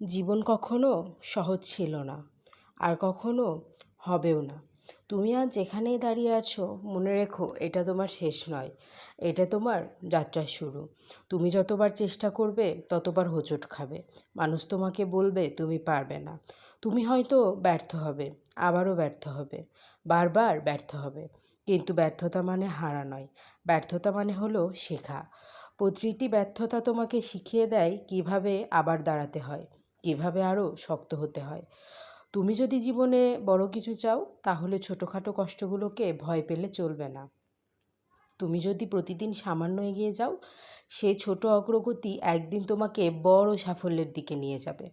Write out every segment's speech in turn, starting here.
জীবন কখনো সহজ ছিল না, আর কখনো হবেও না। তুমি আজ যেখানেই দাঁড়িয়ে আছো, মনে রেখো, এটা তোমার শেষ নয়, এটা তোমার যাত্রা শুরু। তুমি যতবার চেষ্টা করবে, ততবার হোঁচট খাবে। মানুষ তোমাকে বলবে, তুমি পারবে না। তুমি হয়তো ব্যর্থ হবে, আবারও ব্যর্থ হবে, বারবার ব্যর্থ হবে। কিন্তু ব্যর্থতা মানে হারা নয়, ব্যর্থতা মানে হলো শেখা। প্রতিটি ব্যর্থতা তোমাকে শিখিয়ে দেয় কীভাবে আবার দাঁড়াতে হয়। কীভাবে আরও শক্ত হতে হয়। তুমি যদি জীবনে বড় কিছু চাও, তাহলে ছোটোখাটো কষ্টগুলোকে ভয় পেলে চলবে না। তুমি যদি প্রতিদিন সামান্য এগিয়ে যাও, সেই ছোট অগ্রগতি একদিন তোমাকে বড় সাফল্যের দিকে নিয়ে যাবে।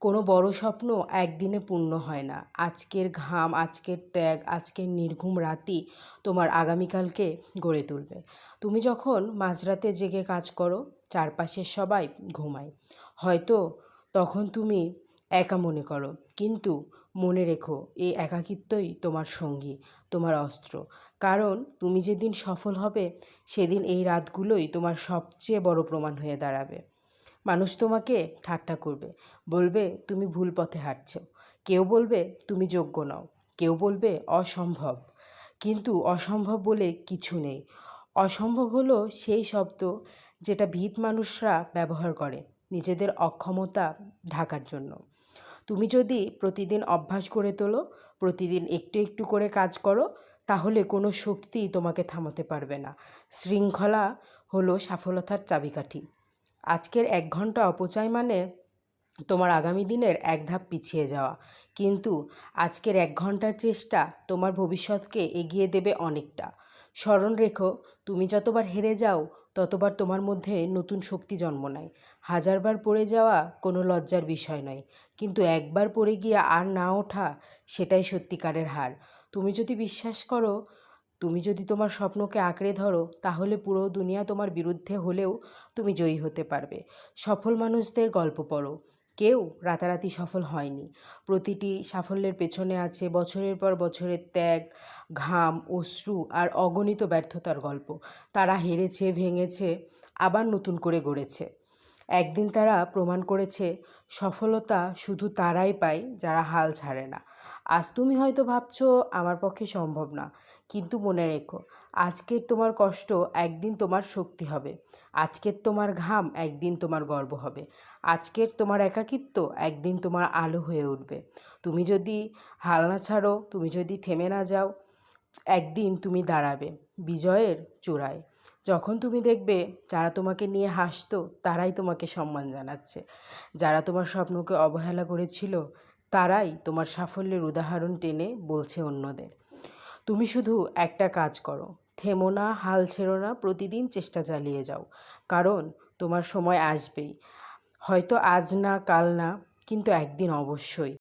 কোনো বড় স্বপ্ন একদিনে পূর্ণ হয় না। আজকের ঘাম, আজকের ত্যাগ, আজকের নির্ঘুম রাতি তোমার আগামীকালকে গড়ে তুলবে। তুমি যখন মাঝরাতে জেগে কাজ করো, চারপাশের সবাই ঘুমায়। হয়তো তখন তুমি একা মনে করো। কিন্তু মনে রেখো, এই একাকিত্বই তোমার সঙ্গী, তোমার অস্ত্র। কারণ তুমি যেদিন সফল হবে, সেদিন এই রাতগুলোই তোমার সবচেয়ে বড় প্রমাণ হয়ে দাঁড়াবে। মানুষ তোমাকে ঠাট্টা করবে, বলবে, তুমি ভুল পথে হাঁটছো। কেউ বলবে, তুমি যোগ্য নও। কেউ বলবে, অসম্ভব। কিন্তু অসম্ভব বলে কিছু নেই। অসম্ভব হলো সেই শব্দ যেটা ভিত মানুষরা ব্যবহার করে। নিজেদের অক্ষমতা ঢাকার জন্য। তুমি যদি প্রতিদিন অভ্যাস করে তোলো, প্রতিদিন একটু একটু করে কাজ করো, তাহলে কোনো শক্তি তোমাকে থামাতে পারবে না। শৃঙ্খলা হলো সফলতার চাবিকাঠি। আজকের এক ঘণ্টা অপচয় মানে তোমার আগামী দিনের এক ধাপ পিছিয়ে যাওয়া। কিন্তু আজকের এক ঘণ্টার চেষ্টা তোমার ভবিষ্যৎকে এগিয়ে দেবে অনেকটা। স্মরণ রেখো, তুমি যতবার হেরে যাও ততবার তোমার মধ্যে নতুন শক্তি জন্ম নেয় হাজারবার পড়ে যাওয়া কোনো লজ্জার বিষয় নয়, কিন্তু একবার পড়ে গিয়ে আর না ওঠা সেটাই সত্যিকারের হার। তুমি যদি বিশ্বাস করো, তুমি যদি তোমার স্বপ্নকে আঁকড়ে ধরো, তাহলে পুরো দুনিয়া তোমার বিরুদ্ধে হলেও তুমি জয়ী হতে পারবে। সফল মানুষদের গল্প পড়ো। কেউ রাতারাতি সফল হয়নি। প্রতিটি সাফল্যের পেছনে আছে বছরের পর বছরের ত্যাগ, ঘাম, অশ্রু আর অগণিত ব্যর্থতার গল্প। তারা হেরেছে, ভেঙেছে, আবার নতুন করে গড়েছে। একদিন তারা প্রমাণ করেছে সফলতা শুধু তারাই পায় যারা হাল ছাড়ে না। আজ তুমি হয়তো ভাবছ আমার পক্ষে সম্ভব না। কিন্তু মনে রেখো, আজকের তোমার কষ্ট একদিন তোমার শক্তি হবে। আজকের তোমার ঘাম একদিন তোমার গর্ব হবে। আজকের তোমার একাকিত্ব একদিন তোমার আলো হয়ে উঠবে। তুমি যদি হাল না ছাড়ো, তুমি যদি থেমে না যাও, একদিন তুমি দাঁড়াবে বিজয়ের চূড়ায়। যখন তুমি দেখবে যারা তোমাকে নিয়ে হাসতো, তারাই তোমাকে সম্মান জানাচ্ছে। যারা তোমার স্বপ্নকে অবহেলা করেছিল তারাই তোমার সাফল্যের উদাহরণ টেনে বলছে অন্যদের। তুমি শুধু একটা কাজ করো, থেমো না, হাল ছেড়ো না, প্রতিদিন চেষ্টা চালিয়ে যাও। কারণ তোমার সময় আসবেই। হয়তো আজ না, কাল না, কিন্তু একদিন অবশ্যই।